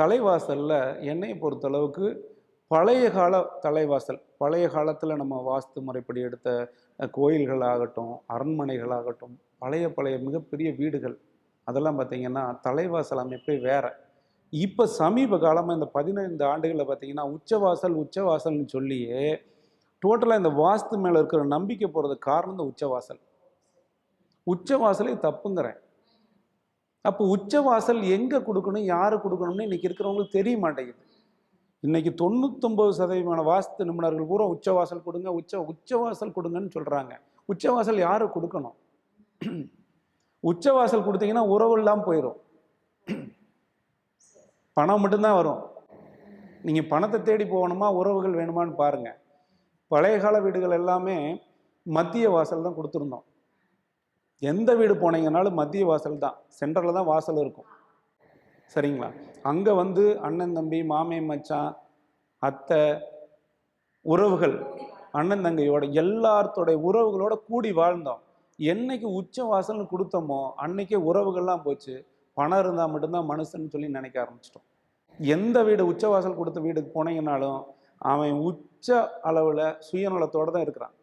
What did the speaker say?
தலைவாசலில் என்னை பொறுத்தளவுக்கு பழைய கால தலைவாசல். பழைய காலத்தில் நம்ம வாஸ்து முறைப்படி எடுத்த கோயில்களாகட்டும் அரண்மனைகளாகட்டும் பழைய பழைய மிகப்பெரிய வீடுகள். அதெல்லாம் பார்த்தீங்கன்னா தலைவாசல் அமைப்பே வேறு. இப்போ சமீப காலமாக இந்த பதினைந்து ஆண்டுகளில் பார்த்தீங்கன்னா உச்சவாசல் உச்சவாசல்னு சொல்லியே டோட்டலாக இந்த வாஸ்து மேலே இருக்கிற நம்பிக்கை போகிறதுக்கு காரணம் இந்த உச்சவாசல். உச்சவாசலே தப்புங்கிறேன். அப்போ உச்சவாசல் எங்கே கொடுக்கணும் யாரை கொடுக்கணும்னு இன்றைக்கி இருக்கிறவங்களுக்கு தெரிய மாட்டேங்குது. இன்றைக்கி தொண்ணூத்தொம்பது சதவீதமான வாஸ்து நிபுணர்கள் பூரா உச்சவாசல் கொடுங்க உச்ச உச்சவாசல் கொடுங்கன்னு சொல்கிறாங்க உச்சவாசல் யாரு கொடுக்கணும்? உச்சவாசல் கொடுத்தீங்கன்னா உறவு இல்லாமல் போயிடும் பணம் மட்டும்தான் வரும். நீங்கள் பணத்தை தேடி போகணுமா உறவுகள் வேணுமான்னு பாருங்கள் பழைய கால வீடுகள் எல்லாமே மத்திய வாசல் தான் கொடுத்துருந்தோம். எந்த வீடு போனீங்கனாலும் மத்திய வாசல் தான். சென்டரில் தான் வாசல் இருக்கும். சரிங்களா? அங்கே வந்து அண்ணன் தம்பி மாமே மச்சான் அத்தை உறவுகள் அண்ணன் தங்கையோட எல்லாத்தோடைய உறவுகளோட கூடி வாழ்ந்தோம். என்னைக்கு உச்ச வாசல்னு கொடுத்தோமோ அன்னைக்கே உறவுகள்லாம் போச்சு. பணம் இருந்தால் மட்டும்தான் மனுஷன்னு சொல்லி நினைக்க ஆரம்பிச்சிட்டோம். எந்த வீடு உச்சவாசல் கொடுத்த வீடுக்கு போனீங்கனாலும் அவன் உச்ச அளவில் சுயநலத்தோடு தான் இருக்கிறான்.